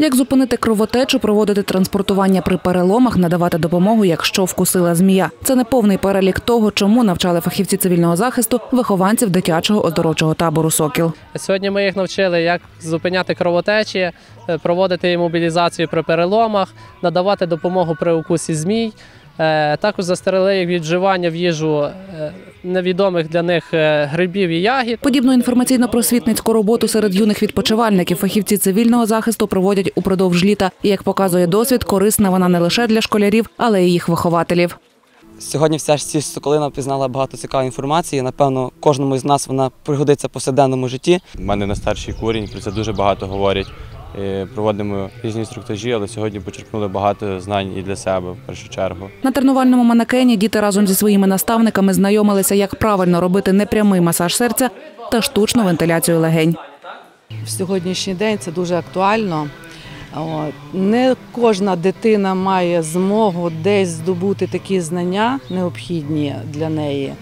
Як зупинити кровотечу, проводити транспортування при переломах, надавати допомогу, якщо вкусила змія. Це не повний перелік того, чому навчали фахівці цивільного захисту вихованців дитячого оздоровчого табору Сокіл. Сьогодні ми їх навчили, як зупиняти кровотечі, е, проводити імобілізацію при переломах, надавати допомогу при укусі змій. Е, Також застерегли їх від вживання в їжу е, невідомих для них е, грибів і ягід. Подібну інформаційно-просвітницьку роботу серед юних відпочивальників фахівці цивільного захисту проводять упродовж літа. І як показує досвід, корисна вона не лише для школярів, але й їх вихователів. Сьогодні вся ж ці Соколина пізнала багато цікавої інформації. Напевно, кожному з нас вона пригодиться в повсякденному житті. У мене на старший курінь про це дуже багато говорять. Е, Проводимо різні інструктажі, але сьогодні почерпнули багато знань і для себе в першу чергу. На тренувальному манекені діти разом зі своїми наставниками знайомилися, як правильно робити непрямий масаж серця та штучну вентиляцію легень. в сьогоднішній день це дуже актуально. Не кожна дитина має змогу десь здобути такі знання, необхідні для неї.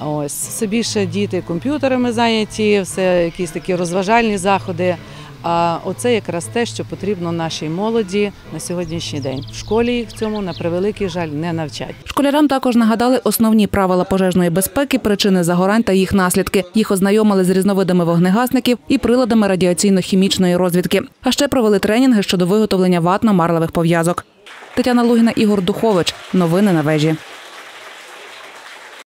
Ось все більше діти комп'ютерами зайняті, все якісь такі розважальні заходи. А оце якраз те, що потрібно нашій молоді на сьогоднішній день. В школі їх в цьому на превеликий жаль не навчать. Школярам також нагадали основні правила пожежної безпеки, причини загорань та їх наслідки. Їх ознайомили з різновидами вогнегасників і приладами радіаційно-хімічної розвідки. А ще провели тренінги щодо виготовлення ватно-марлевих пов'язок. Тетяна Лугіна, Ігор Духович. Новини на вежі.